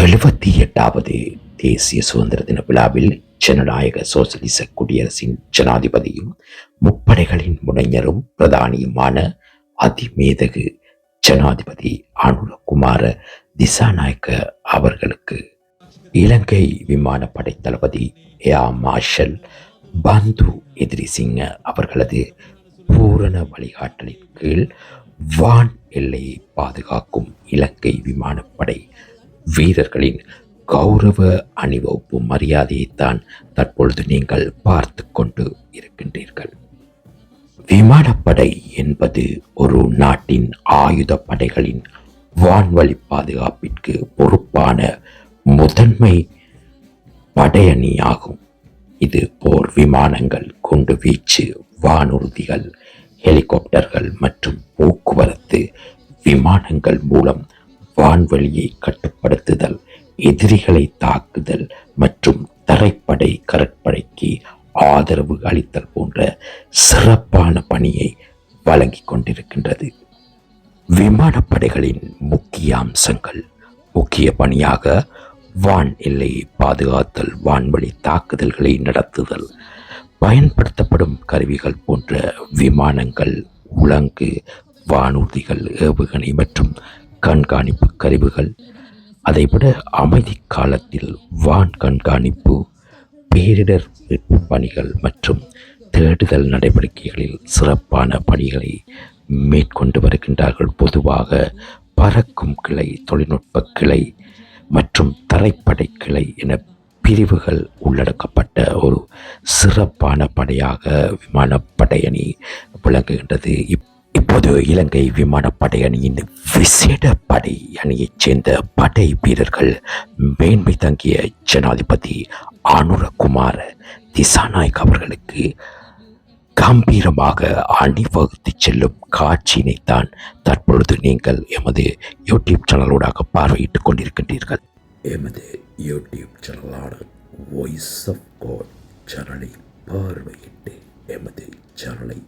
எழுபத்தி எட்டாவது தேசிய சுதந்திர தின விழாவில் ஜனநாயக சோசலிச குடியரசின் ஜனாதிபதியும் முப்படைகளின் முனைஞரும் பிரதானியுமான அதிமேதகு ஜனாதிபதி அனுரகுமார திசாநாயக்க அவர்களுக்கு இலங்கை விமானப்படை தளபதி ஏஆர் மார்ஷல் பந்து எதிரிசிங்க அவர்களது பூரண வழிகாட்டலின் கீழ் வான் எல்லையை பாதுகாக்கும் இலங்கை விமானப்படை வீரர்களின் கௌரவ அணிவகுப்பு மரியாதையைத்தான் தற்பொழுது நீங்கள் பார்த்து கொண்டு இருக்கின்றீர்கள். விமானப்படை என்பது ஒரு நாட்டின் ஆயுத படைகளின் வான்வழி பாதுகாப்பிற்கு பொறுப்பான முதன்மை படையணியாகும். இது போர் விமானங்கள் குண்டு வீச்சு வானூர்திகள் ஹெலிகாப்டர்கள் மற்றும் போக்குவரத்து விமானங்கள் மூலம் வான்வழியை கட்டுப்படுத்துதல் எதிரிகளை தாக்குதல் மற்றும் தரைப்படை கடற்படைக்கு ஆதரவு அளித்தல் போன்ற சிறப்பான பணியை வழங்கி கொண்டிருக்கின்றது. விமானப்படைகளின் முக்கிய அம்சங்கள். முக்கிய பணியாக வான் எல்லையை பாதுகாத்தல் வான்வழி தாக்குதல்களை நடத்துதல் பயன்படுத்தப்படும் கருவிகள் போன்ற விமானங்கள் உலங்கு வானூர்திகள் ஏவுகணை மற்றும் கண்காணிப்பு கருவிகள் அதைவிட அமைதி காலத்தில் வான் கண்காணிப்பு பேரிடர் மீட்பு பணிகள் மற்றும் தேடுதல் நடவடிக்கைகளில் சிறப்பான பணிகளை மேற்கொண்டு வருகின்றார்கள். பொதுவாக பறக்கும் கிளை தொழில்நுட்ப கிளை மற்றும் தரைப்படை கிளை என பிரிவுகள் உள்ளடக்கப்பட்ட ஒரு சிறப்பான படையாக விமானப்படையணி விளங்குகின்றது. இப் இப்போது இலங்கை விமானப்படை அணியின் விசேட படை அணியைச் சேர்ந்த படை வீரர்கள் மேன்மை தங்கிய ஜனாதிபதி அனுரகுமார் திசாநாயக் அவர்களுக்கு கம்பீரமாக அணிவகுத்து செல்லும் காட்சியினைத்தான் தற்பொழுது நீங்கள் எமது யூடியூப் சேனலூடாக பார்வையிட்டுக் கொண்டிருக்கின்றீர்கள். எமது யூடியூப் சேனலான வாய்ஸ் ஆஃப் காட் சேனலை பார்வையிட்டு எமது சேனலை